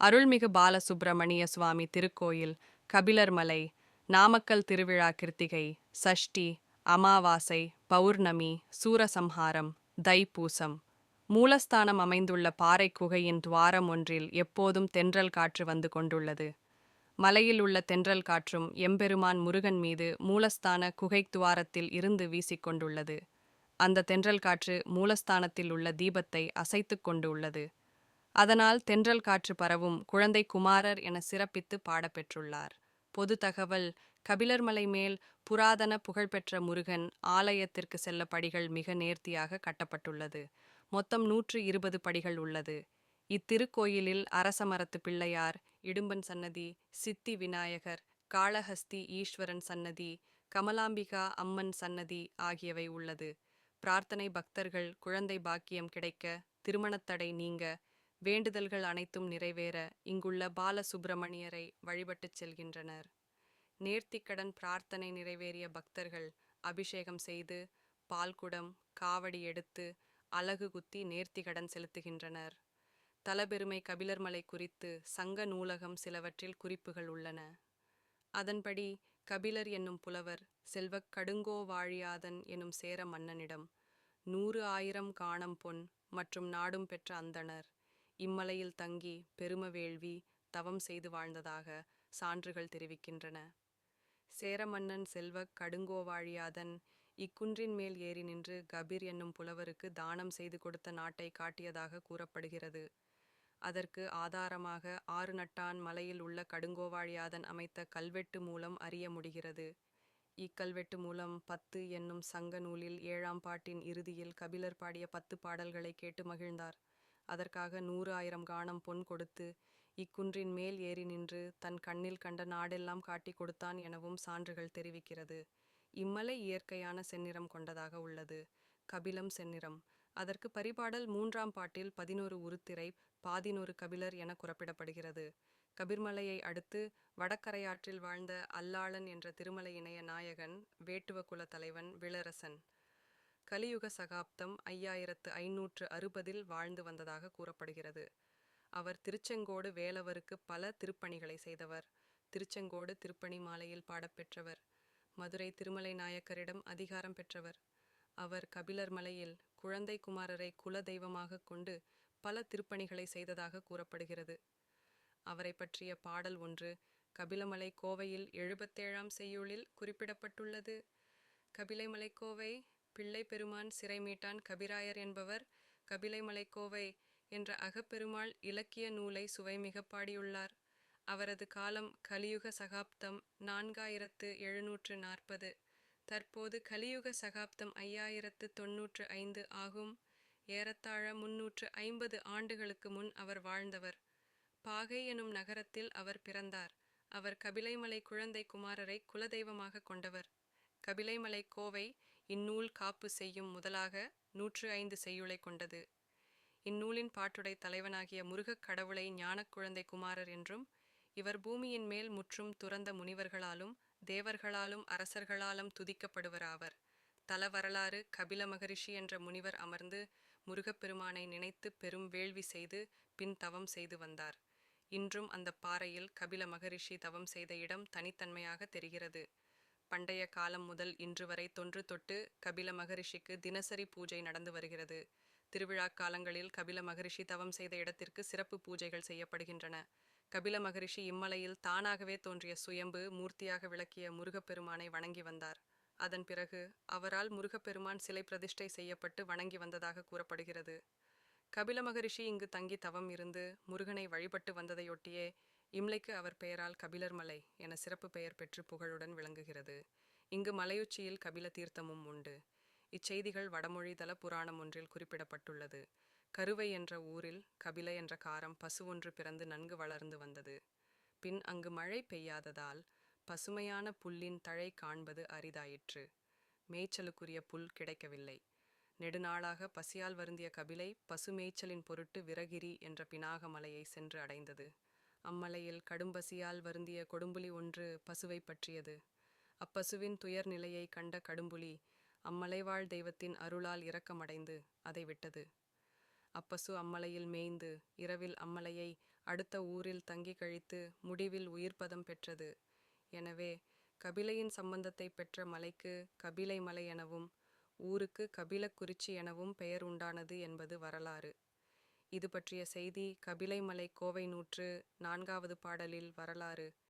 அருள்மிகு பாலசுப்பிரமணிய சுவாமி திருக்கோயில் கபிலர் மலை நாமக்கல் திருவிழா கிருத்திகை சஷ்டி அமாவாசை பௌர்ணமி சூரசம்ஹாரம் தைப்பூசம். மூலஸ்தானம் அமைந்துள்ள பாறை குகையின் துவாரம் ஒன்றில் எப்போதும் தென்றல் காற்று வந்து கொண்டுள்ளது. மலையில் உள்ள தென்றல் காற்றும் எம்பெருமான் முருகன் மீது மூலஸ்தான குகை துவாரத்தில் இருந்து வீசிக்கொண்டுள்ளது அந்த தென்றல் காற்று மூலஸ்தானத்தில் உள்ள தீபத்தை அசைத்துக் கொண்டு உள்ளது. அதனால் தென்றல் காற்று பரவும் குழந்தை குமாரர் என சிறப்பித்து பாடப்பெற்றுள்ளார். பொது தகவல் கபிலர்மலை மேல் புராதன புகழ்பெற்ற முருகன் ஆலயத்திற்கு செல்ல படிகள் மிக நேர்த்தியாக கட்டப்பட்டுள்ளது. மொத்தம் நூற்று இருபது படிகள் உள்ளது. இத்திருக்கோயிலில் அரசமரத்து பிள்ளையார் இடும்பன் சன்னதி சித்தி விநாயகர் காளஹஸ்தி ஈஸ்வரன் சன்னதி கமலாம்பிகா அம்மன் சன்னதி ஆகியவை உள்ளது. பிரார்த்தனை பக்தர்கள் குழந்தை பாக்கியம் கிடைக்க திருமணத்தடை நீங்க வேண்டுதல்கள் அனைத்தும் நிறைவேற இங்குள்ள பாலசுப்பிரமணியரை வழிபட்டுச் செல்கின்றனர். நேர்த்திக்கடன் பிரார்த்தனை நிறைவேறிய பக்தர்கள் அபிஷேகம் செய்து பால்குடம் காவடி எடுத்து அலகு குத்தி நேர்த்திக்கடன் செலுத்துகின்றனர். தலபெருமை கபிலர்மலை குறித்து சங்க நூலகம் சிலவற்றில் குறிப்புகள் உள்ளன. அதன்படி கபிலர் என்னும் புலவர் செல்வக் கடுங்கோவாழியாதன் எனும் சேர மன்னனிடம் நூறு ஆயிரம் காணம் பொன் மற்றும் நாடும் பெற்ற அந்தணர் இம்மலையில் தங்கி பெரும வேள்வி தவம் செய்து வாழ்ந்ததாக சான்றுகள் தெரிவிக்கின்றன. சேர மன்னன் செல்வக் கடுங்கோவாழியாதன் இக்குன்றின் மேல் ஏறி நின்று கபீர் என்னும் புலவருக்கு தானம் செய்து கொடுத்த நாட்டை காட்டியதாக கூறப்படுகிறது. அதற்கு ஆதாரமாக ஆறு நட்டான் மலையில் உள்ள கடுங்கோவாழியாதன் அமைத்த கல்வெட்டு மூலம் அறிய முடிகிறது. இக்கல்வெட்டு மூலம் பத்து என்னும் சங்க நூலில் ஏழாம் பாட்டின் இறுதியில் கபிலர் பாடிய பத்து பாடல்களை கேட்டு மகிழ்ந்தார். அதற்காக நூறு ஆயிரம் காணம் பொன் கொடுத்து இக்குன்றின் மேல் ஏறி நின்று தன் கண்ணில் கண்ட நாடெல்லாம் காட்டி கொடுத்தான் எனவும் சான்றுகள் தெரிவிக்கிறது. இம்மலை இயற்கையான செந்நிறம் கொண்டதாக உள்ளது. கபிலம் செந்நிறம். அதற்கு பரிபாடல் மூன்றாம் பாட்டில் பதினோரு உருத்திரை பாதினொரு கபிலர் என குறிப்பிடப்படுகிறது. கபிர்மலையை அடுத்து வடக்கரையாற்றில் வாழ்ந்த அல்லாளன் என்ற திருமலை இணைய நாயகன் வேட்டுவ குல தலைவன் விளரசன். கலியுக சகாப்தம் ஐயாயிரத்து ஐநூற்று அறுபதில் வாழ்ந்து வந்ததாக கூறப்படுகிறது. அவர் திருச்செங்கோடு வேலவருக்கு பல திருப்பணிகளை செய்தவர். திருச்செங்கோடு திருப்பணி மாலையில் பாடப்பெற்றவர். மதுரை திருமலை நாயக்கரிடம் அதிகாரம் பெற்றவர். அவர் கபிலர் மலையில் குழந்தை குமாரரை குல தெய்வமாக கொண்டு பல திருப்பணிகளை செய்ததாக கூறப்படுகிறது. அவரை பற்றிய பாடல் ஒன்று கபிலமலை கோவையில் எழுபத்தேழாம் செய்யுளில் குறிப்பிடப்பட்டுள்ளது. கபிலைமலை கோவை பிள்ளை பெருமான் சிறை மீட்டான் கபிராயர் என்பவர் கபிலைமலை கோவை என்ற அகப்பெருமாள் இலக்கிய நூலை சுவைமிக பாடியுள்ளார். அவரது காலம் கலியுக சகாப்தம் நான்காயிரத்து எழுநூற்று நாற்பது. தற்போது கலியுக சகாப்தம் ஐயாயிரத்து தொன்னூற்று ஐந்து ஆகும். ஏறத்தாழ முன்னூற்று ஐம்பது ஆண்டுகளுக்கு முன் அவர் வாழ்ந்தவர். பாகை எனும் நகரத்தில் அவர் பிறந்தார். அவர் கபிலைமலை குழந்தை குமாரரை குலதெய்வமாக கொண்டவர். கபிலைமலை கோவை இந்நூல் காப்பு செய்யும் முதலாக நூற்று ஐந்து செய்யுளை கொண்டது. இந்நூலின் பாட்டுடை தலைவனாகிய முருகக் கடவுளை ஞானக்குழந்தை குமாரர் என்றும் இவர் பூமியின் மேல் முற்றும் துறந்த முனிவர்களாலும் தேவர்களாலும் அரசர்களாலும் துதிக்கப்படுவராவர் தல வரலாறு கபில மகரிஷி என்ற முனிவர் அமர்ந்து முருகப்பெருமானை நினைத்து பெரும் வேள்வி செய்து பின் தவம் செய்து வந்தார். இன்றும் அந்த பாறையில் கபில மகரிஷி தவம் செய்த இடம் தனித்தன்மையாக தெரிகிறது. பண்டைய காலம் முதல் இன்று வரை தொன்று தொட்டு கபில மகரிஷிக்கு தினசரி பூஜை நடந்து வருகிறது. திருவிழா காலங்களில் கபில மகரிஷி தவம் செய்த இடத்திற்கு சிறப்பு பூஜைகள் செய்யப்படுகின்றன. கபில மகரிஷி இம்மலையில் தானாகவே தோன்றிய சுயம்பு மூர்த்தியாக விளக்கிய முருகப்பெருமானை வணங்கி வந்தார். அதன் பிறகு அவரால் முருகப்பெருமான் சிலை பிரதிஷ்டை செய்யப்பட்டு வணங்கி வந்ததாக கூறப்படுகிறது. கபில மகரிஷி இங்கு தங்கி தவம் இருந்து முருகனை வழிபட்டு வந்ததையொட்டியே இம்லைக்கு அவர் பெயரால் கபிலர் மலை என சிறப்பு பெயர் பெற்று புகழுடன் விளங்குகிறது. இங்கு மலையுச்சியில் கபில தீர்த்தமும் உண்டு. இச்செய்திகள் வடமொழி தல புராணம் ஒன்றில் குறிப்பிடப்பட்டுள்ளது. கருவை என்ற ஊரில் கபில என்ற காரம் பசு ஒன்று பிறந்து நன்கு வளர்ந்து வந்தது. பின் அங்கு மழை பெய்யாததால் பசுமையான புல்லின் தழை காண்பது அரிதாயிற்று. மேய்ச்சலுக்குரிய புல் கிடைக்கவில்லை. நெடுநாளாக பசியால் வருந்திய கபிலை பசு மேய்ச்சலின் பொருட்டு விரகிரி என்ற பினாக மலையை சென்று அடைந்தது. அம்மலையில் கடும்பசியால் வருந்திய கொடும்புலி ஒன்று பசுவை பற்றியது. அப்பசுவின் துயர் நிலையை கண்ட கடும்புலி அம்மலைவாழ் தெய்வத்தின் அருளால் இரக்கமடைந்து அதை விட்டது. அப்பசு அம்மலையில் மேய்ந்து இரவில் அம்மலையை அடுத்த ஊரில் தங்கி கழித்து முடிவில் உயிர்ப்பதம் பெற்றது. எனவே கபிலையின் சம்பந்தத்தை பெற்ற மலைக்கு கபிலை மலை எனவும் ஊருக்கு கபிலக்குறிச்சி எனவும் பெயர் உண்டானது என்பது வரலாறு. இது பற்றிய செய்தி கபிலைமலை கோவை நூற்று நான்காவது பாடலில் வரலாறு.